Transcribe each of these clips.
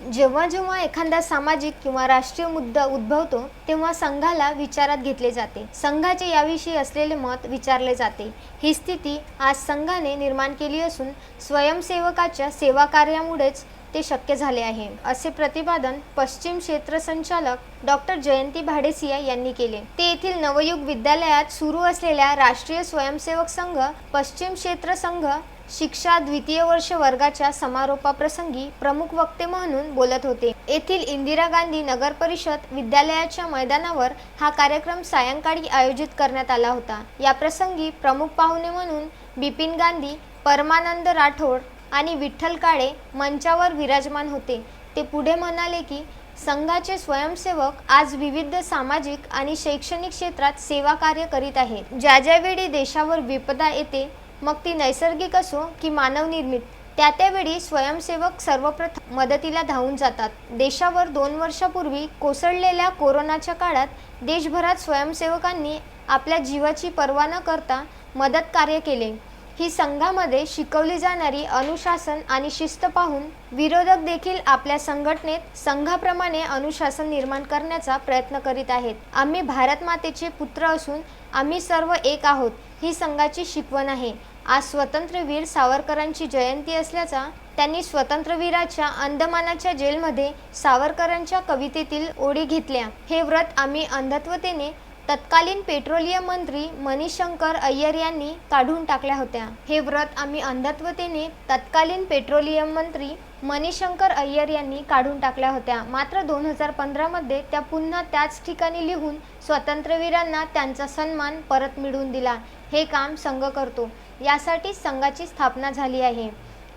जेव्हा जेव्हा एखादा सामाजिक किंवा राष्ट्रीय मुद्दा उद्भवतो तेव्हा संघाला विचारात घेतले जाते. संघाचे याविषयी असलेले मत विचारले जाते. ही स्थिती आज संघाने निर्माण केली असून स्वयंसेवकाच्या सेवा कार्यामुळेच ते शक्य झाले आहे असे प्रतिपादन पश्चिम क्षेत्र संचालक डॉक्टर जयंती भाडेसिया यांनी केले. ते येथील नवयुग विद्यालयात सुरू असलेल्या राष्ट्रीय स्वयंसेवक संघ पश्चिम क्षेत्र संघ शिक्षा द्वितीय वर्ष वर्गाच्या समारोपाप्रसंगी प्रमुख वक्ते म्हणून बोलत होते. येथील इंदिरा गांधी नगर परिषद विद्यालयाच्या मैदानावर हा कार्यक्रम सायंकाळी आयोजित करण्यात आला होता. या प्रसंगी प्रमुख पाहुणे म्हणून बिपिन गांधी परमानंद राठोड आणि विठ्ठल काळे मंचावर विराजमान होते. ते पुढे म्हणाले की संघाचे स्वयंसेवक आज विविध सामाजिक आणि शैक्षणिक क्षेत्रात सेवा कार्य करीत आहेत. ज्या ज्यावेळी देशावर विपदा येते मग ती नैसर्गिक असो की मानवनिर्मित त्या त्यावेळी स्वयंसेवक सर्वप्रथम मदतीला धावून जातात. देशावर दोन वर्षापूर्वी कोसळलेल्या कोरोनाच्या काळात देशभरात स्वयंसेवकांनी आपल्या जीवाची पर्वा न करता मदत कार्य केले. ही संघामध्ये शिकवली जाणारी अनुशासन आणि शिस्त पाहून विरोधक देखील आपल्या संघटनेत संघाप्रमाणे अनुशासन निर्माण करण्याचा प्रयत्न करीत आहेत. आम्ही भारत मातेचे पुत्र असून आम्ही सर्व एक आहोत ही संघाची शिकवण आहे. आज स्वतंत्रवीर सावरकरांची जयंती असल्याचा त्यांनी स्वतंत्रवीराच्या अंदमानाच्या जेलमध्ये सावरकरांच्या कवितेतील ओळी घेतल्या. हे व्रत आम्ही अंधत्वतेने तत्कालीन पेट्रोलियम मंत्री मणिशंकर अय्यर यांनी काढून टाकल्या होत्या. हे व्रत आम्ही अंधत्वतेने तत्कालीन पेट्रोलियम मंत्री मणिशंकर अय्यर यांनी काढून टाकल्या होत्या. मात्र दोन हजार पंधरामध्ये त्या पुन्हा त्याच ठिकाणी लिहून स्वातंत्र्यवीरांना त्यांचा सन्मान परत मिळवून दिला. हे काम संघ करतो. यासाठी संघाची स्थापना झाली आहे.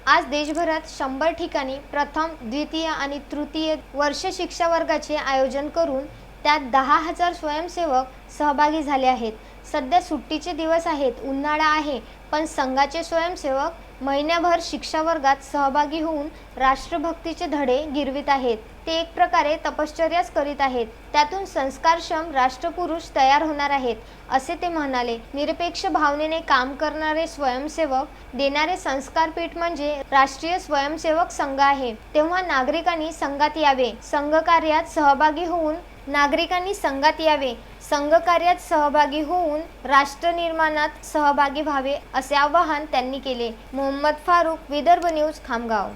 आज देशभरात शंभर ठिकाणी प्रथम द्वितीय आणि तृतीय वर्ष शिक्षा वर्गाचे आयोजन करून त्यात दहा हजार स्वयंसेवक सहभागी झाले आहेत. सध्या सुट्टीचे दिवस आहेत उन्हाळा आहे पण संघाचे स्वयंसेवक महिन्याभर शिक्षा वर्गात सहभागी होऊन राष्ट्रभक्तीचे धडे गिरवित आहेत. ते एक प्रकारे तपश्चर्याच करीत आहेत. त्यातून संस्कारक्षम राष्ट्रपुरुष तयार होणार आहेत असे ते म्हणाले. निरपेक्ष भावनेने काम करणारे स्वयंसेवक देणारे संस्कारपीठ म्हणजे राष्ट्रीय स्वयंसेवक संघ आहे. तेव्हा नागरिकांनी संघात यावे. संघ कार्यात सहभागी होऊन नागरिकांनी संघात यावे संघकार्यात सहभागी होऊन राष्ट्रनिर्माणात सहभागी व्हावे असे आवाहन त्यांनी केले. मोहम्मद फारूक विदर्भ न्यूज खामगाव.